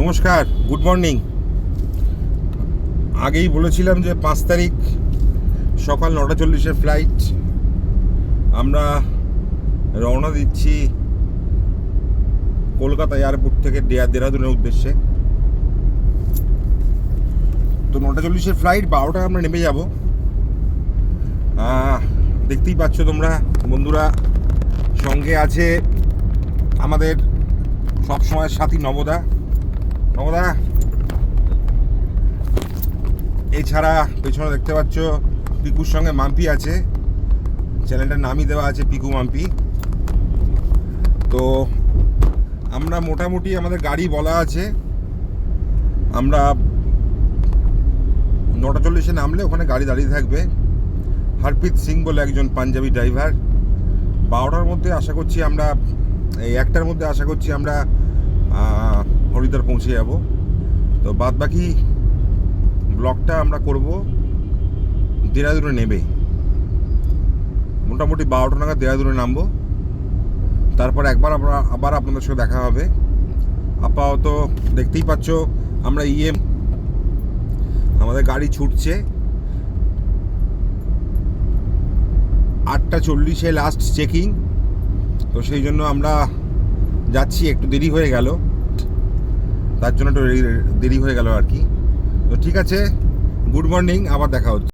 নমস্কার good morning আগেই বলেছিলাম যে পাঁচ তারিখ, সকাল নটা চল্লিশের ফ্লাইট আমরা রওনা দিচ্ছি কলকাতা এয়ারপোর্ট থেকে দেরাদুনের উদ্দেশ্যে। তো নটা চল্লিশের ফ্লাইট বারোটায় আমরা নেমে যাব। দেখতেই পাচ্ছ তোমরা, বন্ধুরা সঙ্গে আছে আমাদের সবসময় সাথী নবদা নবদা এছাড়া পেছনে দেখতে পাচ্ছ পিকুর সঙ্গে মাম্পি আছে। চ্যানেলটার নামই দেওয়া আছে পিকু মাম্পি। তো আমরা মোটামুটি আমাদের গাড়ি বলা আছে। আমরা নটা চল্লিশে নামলে ওখানে গাড়ি দাঁড়িয়ে থাকবে। হরপ্রীত সিং বলে একজন পাঞ্জাবি ড্রাইভার। বারোটার মধ্যে আশা করছি আমরা, এই একটার মধ্যে আশা করছি আমরা আহ, পৌঁছে যাব। তো বাদ বাকি ব্লগটা আমরা করব। দেরাদুনে নেবে। মোটামুটি বারোটা নাগাদ দেরাদুনে নামবো। তারপর একবার আমরা আবার আপনাদের সঙ্গে দেখা হবে। আপাতত দেখতেই পাচ্ছ আমরা ইয়ে আমাদের গাড়ি ছুটছে। আটটা চল্লিশে লাস্ট চেকিং তো সেই জন্য আমরা যাচ্ছি একটু দেরি হয়ে গেল। তার জন্য একটু দেরি- হয়ে গেল আর কি। তো ঠিক আছে গুড মর্নিং আবার দেখা হচ্ছে।